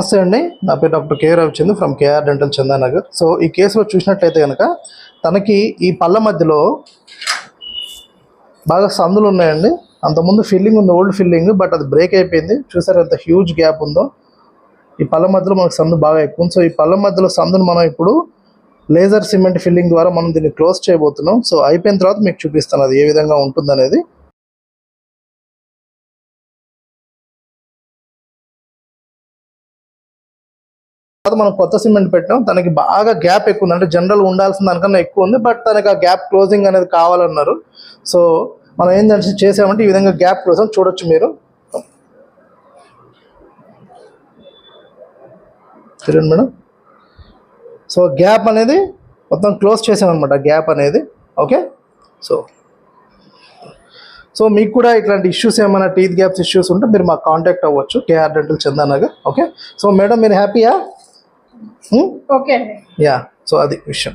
నమస్తే అండి. నా పేరు doctor K Ravichand from KR dental Chandanagar. So ఈ కేసులో చూసినట్లయితే కనుక తనకి ఈ పళ్ళ మధ్యలో బాగా సందులు ఉన్నాయండి. అంతకుముందు ఫిల్లింగ్ ఉంది ఓల్డ్ ఫిల్లింగ్ బట్ అది బ్రేక్ అయిపోయింది. చూసారు ఎంత హ్యూజ్ గ్యాప్ ఉందో. ఈ పళ్ళ మధ్యలో మనకు సందు బాగా ఎక్కువ ఉంది. సో ఈ పళ్ళ మధ్యలో సందును మనం ఇప్పుడు లేజర్ సిమెంట్ ఫిల్లింగ్ ద్వారా మనం దీన్ని క్లోజ్ చేయబోతున్నాం. సో అయిపోయిన తర్వాత మీకు చూపిస్తాను అది ఏ విధంగా ఉంటుందనేది. తర్వాత మనం కొత్త సిమెంట్ పెట్టాం. తనకి బాగా గ్యాప్ ఎక్కువ ఉంది అంటే జనరల్ ఉండాల్సిన దానికన్నా ఎక్కువ ఉంది. బట్ తనకి ఆ గ్యాప్ క్లోజింగ్ అనేది కావాలన్నారు. సో మనం ఏంటంటే చేసామంటే ఈ విధంగా గ్యాప్ క్లోజింగ్ చూడొచ్చు మీరు. చూడండి మేడం. సో గ్యాప్ అనేది మొత్తం క్లోజ్ చేసామన్నమాట గ్యాప్ అనేది. ఓకే సో సో మీకు కూడా ఇట్లాంటి ఇష్యూస్ ఏమైనా టీత్ గ్యాప్స్ ఇష్యూస్ ఉంటే మీరు మాకు కాంటాక్ట్ అవ్వచ్చు. KR dental Chandanagar. Okay so madam మీరు హ్యాపీయా ఓకే యా సో అది విషయం.